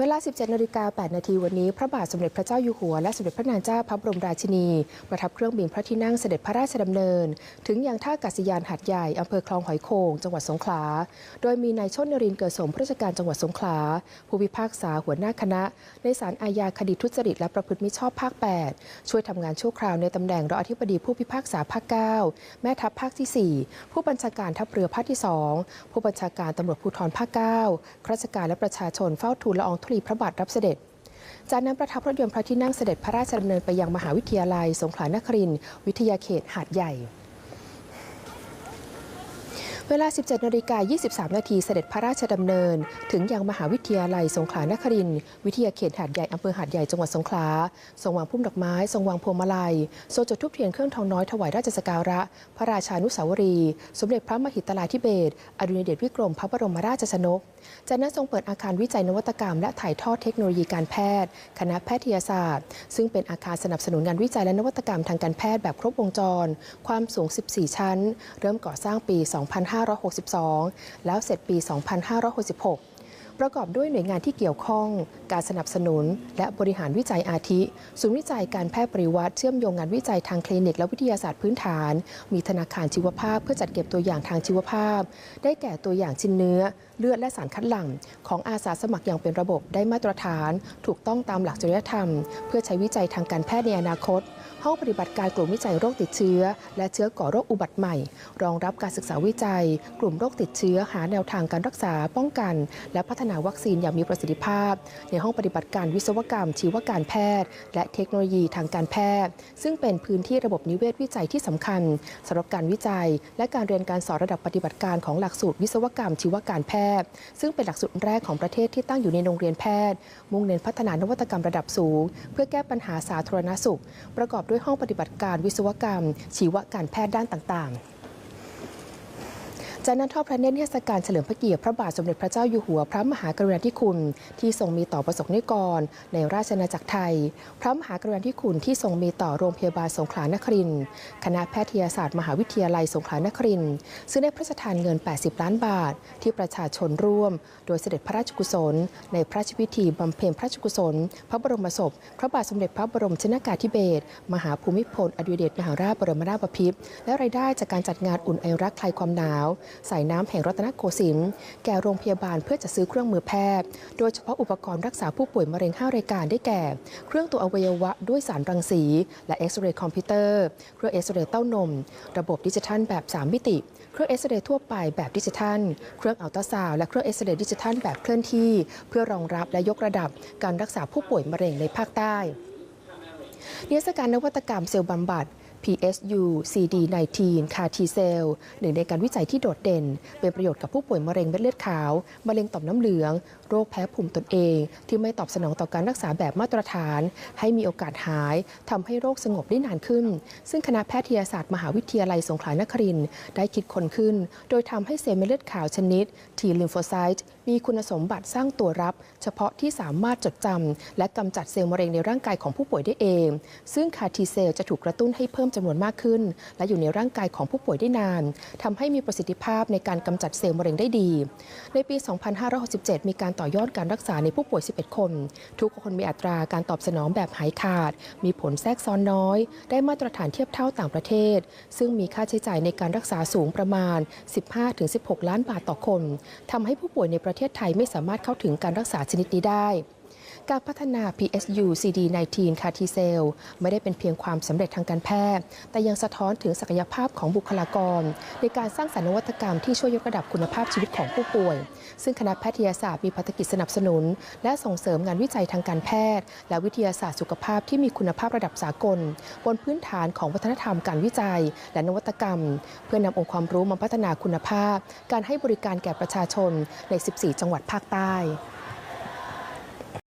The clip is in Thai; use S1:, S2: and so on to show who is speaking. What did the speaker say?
S1: เวลา 17นาฬิกา8นาทีวันนี้ พระบาทสมเด็จพระเจ้าอยู่หัว และสมเด็จพระนางเจ้าพระบรมราชินี ประทับเครื่องบินพระที่นั่งเสด็จพระราชดำเนิน ถึงยังท่าอากาศยานหัดใหญ่อำเภอคลองหอยโขงจังหวัดสงขลา โดยมีนายชนนรินทร์เกิดสมผู้ราชการจังหวัดสงขลา ผู้พิพากษาหัวหน้าคณะ ในศาลอาญาคดีทุจริตและประพฤติมิชอบภาค 8 ช่วยทำงานชั่วคราวในตำแหน่งรองอธิบดีผู้พิพากษาภาค 9 แม่ทัพภาคที่ 4 ผู้บัญชาการทัพเรือภาคที่ 2 ผู้บัญชาการตำรวจภูธรภาค 9 ข้าราชการและประชาชนเฝ้าทูลละอองธุลีพระบาทรับเสด็จ จากนั้นประทับรถยนต์พระที่นั่งเสด็จพระราชดำเนินไปยังมหาวิทยาลัย สงขลานครินทร์วิทยาเขตหาดใหญ่ เวลา 17นาฬิกา23 นาทีเสด็จพระราชดำเนิน ถึงยังมหาวิทยาลัยสงขลานครินทร์วิทยาเขตหาดใหญ่อำเภอหาดใหญ่จังหวัดสงขลาทรงวางพุ่มดอกไม้ทรงวางพวงมาลัยทรงจุดธูปเทียนเครื่องทองน้อยถวายราชสการะ พระราชานุสาวรี สมเด็จพระมหิตลาธิเบศอดุลยเดชวิกรมพระบรมราชชนก จากนั้นทรงเปิดอาคารวิจัยนวัตกรรม และถ่ายทอดเทคโนโลยีการแพทย์ คณะแพทยศาสตร์ ซึ่งเป็นอาคารสนับสนุนงานวิจัยและนวัตกรรมทางการแพทย์แบบครบวงจร ความสูง 14 ชั้น เริ่มก่อสร้างปี 2 5 2562 แล้วเสร็จปี 2566 ประกอบด้วยหน่วยงานที่เกี่ยวข้อง การสนับสนุน และบริหารวิจัยอาทิ ศูนย์วิจัยการแพทย์ปริวัติเชื่อมโยงงานวิจัยทางคลินิกและวิทยาศาสตร์พื้นฐาน มีธนาคารชีวภาพเพื่อจัดเก็บตัวอย่างทางชีวภาพ ได้แก่ตัวอย่างชิ้นเนื้อ เลือดและสารคัดหลั่ง ของอาสาสมัครอย่างเป็นระบบได้มาตรฐาน ถูกต้องตามหลักจริยธรรม เพื่อใช้วิจัยทางการแพทย์ในอนาคต ห้องปฏิบัติการกลุ่มวิจัยโรคติดเชื้อ และเชื้อก่อโรคอุบัติใหม่ รองรับการศึกษาวิจัย กลุ่มโรคติดเชื้อหาแนวทางการรักษาป้องกัน และพัฒนาวัคซีนอย่างมีประสิทธิภาพ ในห้องปฏิบัติการวิศวกรรม ชีวการแพทย์ และเทคโนโลยีทางการแพทย์ ซึ่งเป็นพื้นที่ระบบนิเวศวิจัยที่สำคัญสำหรับการวิจัย และการเรียนการสอนระดับปฏิบัติการของหลักสูตรวิศวกรรมชีวการแพทย์ ซึ่งเป็นหลักสูตรแรกของประเทศที่ตั้งอยู่ในโรงเรียนแพทย์ มุ่งเน้นพัฒนานวัตกรรมระดับสูง เพื่อแก้ปัญหาสาธารณสุข ประกอบด้วยห้องปฏิบัติการวิศวกรรม ชีวการแพทย์ด้านต่างๆ จากนั้นทอดพระเนตรเทศกาลเฉลิมพระเกียรติพระบาทสมเด็จพระเจ้าอยู่หัวพระมหากรุณาธิคุณ ที่ทรงมีต่อประสบนิกร ในราชอาณาจักรไทย พระมหากรุณาธิคุณที่ทรงมีต่อโรงพยาบาลสงขลานครินทร์คณะแพทยศาสตร์มหาวิทยาลัยสงขลานครินทร์ซึ่งได้พระราชทานเงิน 80 ล้านบาท ที่ประชาชนร่วม โดยเสด็จพระราชกุศล ในพระราชพิธีบำเพ็ญพระราชกุศล พระบรมศพ พระบาทสมเด็จพระบรมชนากาธิเบศรมหาภูมิพลอดุลยเดชมหาราชบรมนาถบพิตรและรายได้จากการจัดงานอุ่นไอรักคลายความหนาวสายน้ำแห่งรัตนโกสินทร์แก่โรงพยาบาลเพื่อจะซื้อเครื่องมือแพทย์ โดยเฉพาะอุปกรณ์รักษาผู้ป่วยมะเร็ง 5 รายการได้แก่ เครื่องตัวอวัยวะด้วยสารรังสี และเอ็กซเรย์คอมพิวเตอร์ เครื่องเอ็กซเรย์เต้านม ระบบดิจิทัลแบบ 3 มิติ เครื่องเอ็กซเรย์ทั่วไปแบบดิจิทัล เครื่องอัลตราซาวและเครื่องเอ็กซเรย์ดิจิทัลแบบเคลื่อนที่ เพื่อรองรับและยกระดับการรักษาผู้ป่วยมะเร็งในภาคใต้นิทรรศการนวัตกรรมเซลล์บำบัด PSU CD19 คาทีเซลหนึ่งในการวิจัยที่โดดเด่น เป็นประโยชน์กับผู้ป่วยมะเร็งเม็ดเลือดขาว มะเร็งต่อมน้ำเหลือง โรคแพ้ภูมิตนเอง ที่ไม่ตอบสนองต่อการรักษาแบบมาตรฐาน ให้มีโอกาสหายทำให้โรคสงบได้นานขึ้น ซึ่งคณะแพทยศาสตร์มหาวิทยาลัยสงขลานครินทร์ได้คิดค้นขึ้น โดยทำให้เซลล์เม็ดเลือดขาวชนิด T lymphocyte มีคุณสมบัติสร้างตัวรับ เฉพาะที่สามารถจดจำและกำจัดเซลล์มะเร็งในร่างกายของผู้ป่วยได้เอง ซึ่งคาทีเซลจะถูกกระตุ้นให้เพิ่มจำนวนมากขึ้น และอยู่ในร่างกายของผู้ป่วยได้นานทำให้มีประสิทธิภาพในการกำจัดเซลล์มะเร็งได้ดี ในปี 2567 มีการต่อยอดการรักษาในผู้ป่วย 11 คน ทุกคนมีอัตราการตอบสนองแบบหายขาด มีผลแทรกซ้อนน้อย ได้มาตรฐานเทียบเท่าต่างประเทศ ซึ่งมีค่าใช้จ่ายในการรักษาสูงประมาณ 15-16 ล้านบาทต่อคนทำให้ผู้ป่วยในประเทศไทยไม่สามารถเข้าถึงการรักษาชนิดนี้ได้ การพัฒนา PSU CD19 คาทีเซลไม่ได้เป็นเพียงความสำเร็จทางการแพทย์ แต่ยังสะท้อนถึงศักยภาพของบุคลากร ในการสร้างสรรค์นวัตกรรมที่ช่วยยกระดับคุณภาพชีวิตของผู้ป่วย ซึ่งคณะแพทยศาสตร์มีภารกิจสนับสนุน และส่งเสริมงานวิจัยทางการแพทย์ และวิทยาศาสตร์สุขภาพที่มีคุณภาพระดับสากล บนพื้นฐานของวัฒนธรรมการวิจัย และนวัตกรรม เพื่อนำองค์ความรู้มาพัฒนาคุณภาพ การให้บริการแก่ประชาชนใน 14 จังหวัดภาคใต้